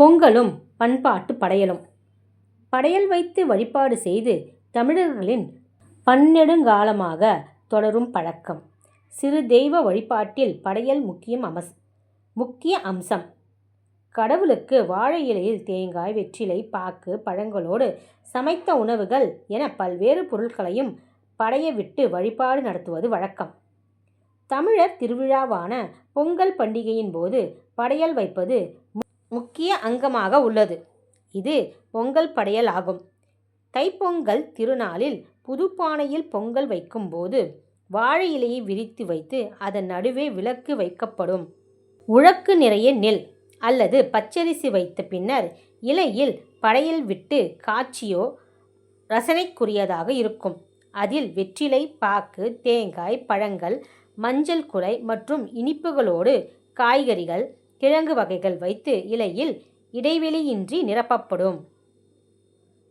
பொங்கலும் பண்பாட்டு படையலும் படையல் வைத்து வழிபாடு செய்து தமிழர்களின் பன்னெடுங்காலமாக தொடரும் பழக்கம். சிறு தெய்வ வழிபாட்டில் படையல் முக்கிய அம்சம். கடவுளுக்கு வாழை இலையில் தேங்காய், வெற்றிலை, பாக்கு, பழங்களோடு சமைத்த உணவுகள் என பல்வேறு பொருட்களையும் படையவிட்டு வழிபாடு நடத்துவது வழக்கம். தமிழர் திருவிழாவான பொங்கல் பண்டிகையின் போது படையல் வைப்பது முக்கிய அங்கமாக உள்ளது. இது பொங்கல் படையல் ஆகும். தைப்பொங்கல் திருநாளில் புதுப்பானையில் பொங்கல் வைக்கும்போது வாழை இலையை விரித்து வைத்து அதன் நடுவே விளக்கு வைக்கப்படும். உழக்கு நிறைய நெல் அல்லது பச்சரிசி வைத்த பின்னர் இலையில் படையல் விட்டு காட்சியோ ரசனைக்குரியதாக இருக்கும். அதில் வெற்றிலை, பாக்கு, தேங்காய், பழங்கள், மஞ்சள் குலை மற்றும் இனிப்புகளோடு காய்கறிகள், கிழங்கு வகைகள் வைத்து இலையில் இடைவெளியின்றி நிரப்பப்படும்.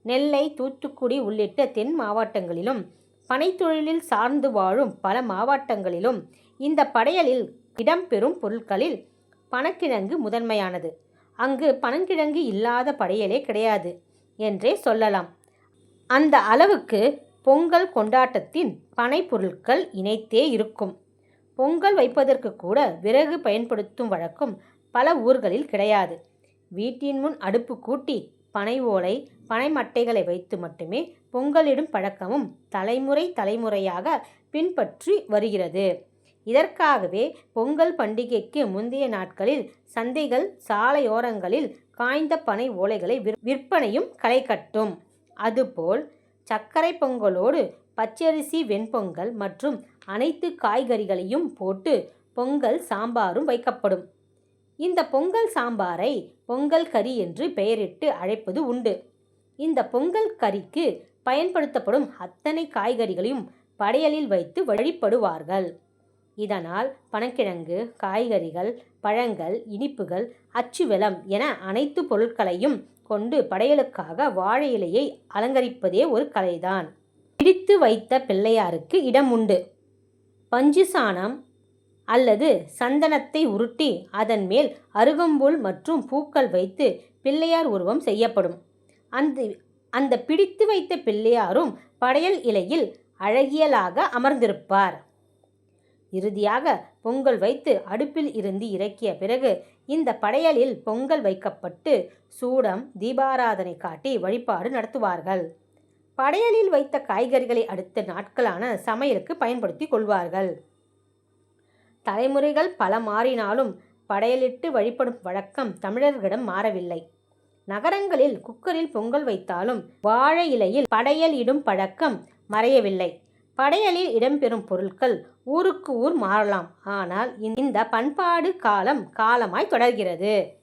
நெல்லை, தூத்துக்குடி உள்ளிட்ட தென் மாவட்டங்களிலும் பனைத்தொழிலில் சார்ந்து வாழும் பல மாவட்டங்களிலும் இந்த படையலில் இடம் பெறும் பொருட்களில் பனக்கிழங்கு முதன்மையானது. அங்கு பனங்கிழங்கு இல்லாத படையலே கிடையாது என்றே சொல்லலாம். அந்த அளவுக்கு பொங்கல் கொண்டாட்டத்தின் பனை பொருட்கள் இணைத்தே இருக்கும். பொங்கல் வைப்பதற்கு கூட விறகு பயன்படுத்தும் வழக்கம் பல ஊர்களில் கிடையாது. வீட்டின் முன் அடுப்பு கூட்டி பனை ஓலை, பனை மட்டைகளை வைத்து மட்டுமே பொங்கலிடும் பழக்கமும் தலைமுறை தலைமுறையாக பின்பற்றி வருகிறது. இதற்காகவே பொங்கல் பண்டிகைக்கு முந்தைய நாட்களில் சந்தைகள், சாலையோரங்களில் காய்ந்த பனை ஓலைகளை விற்பனையும் களைகட்டும். அதுபோல் சர்க்கரை பொங்கலோடு பச்சரிசி வெண்பொங்கல் மற்றும் அனைத்து காய்கறிகளையும் போட்டு பொங்கல் சாம்பாரும் வைக்கப்படும். இந்த பொங்கல் சாம்பாரை பொங்கல் கறி என்று பெயரிட்டு அழைப்பது உண்டு. இந்த பொங்கல் கறிக்கு பயன்படுத்தப்படும் அத்தனை காய்கறிகளையும் படையலில் வைத்து வழிபடுவார்கள். இதனால் பனக்கிழங்கு காய்கறிகள், பழங்கள், இனிப்புகள், அச்சுவெலம் என அனைத்து பொருட்களையும் கொண்டு படையலுக்காக வாழை இலையை அலங்கரிப்பதே ஒரு கலைதான். பிடித்து வைத்த பிள்ளையாருக்கு இடம் உண்டு. பஞ்சு சாணம் அல்லது சந்தனத்தை உருட்டி அதன் மேல் அருகம்புல் மற்றும் பூக்கள் வைத்து பிள்ளையார் உருவம் செய்யப்படும். அந்த பிடித்து வைத்த பிள்ளையாரும் படையல் இலையில் அழகியலாக அமர்ந்திருப்பார். இறுதியாக பொங்கல் வைத்து அடுப்பில் இருந்து இறக்கிய பிறகு இந்த படையலில் பொங்கல் வைக்கப்பட்டு சூடம், தீபாராதனை காட்டி வழிபாடு நடத்துவார்கள். படையலில் வைத்த காய்கறிகளை அடுத்த நாட்களான சமையலுக்கு பயன்படுத்திக் கொள்வார்கள். தலைமுறைகள் பல மாறினாலும் படையலிட்டு வழிபடும் வழக்கம் தமிழர்களிடம் மாறவில்லை. நகரங்களில் குக்கரில் பொங்கல் வைத்தாலும் வாழை இலையில் படையல் இடும் பழக்கம் மறையவில்லை. படையலில் இடம்பெறும் பொருட்கள் ஊருக்கு ஊர் மாறலாம். ஆனால் இந்த பண்பாடு காலம் காலமாய் தொடர்கிறது.